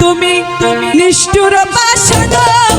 তুমি নিষ্ঠুর পাষাণ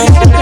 Thank you.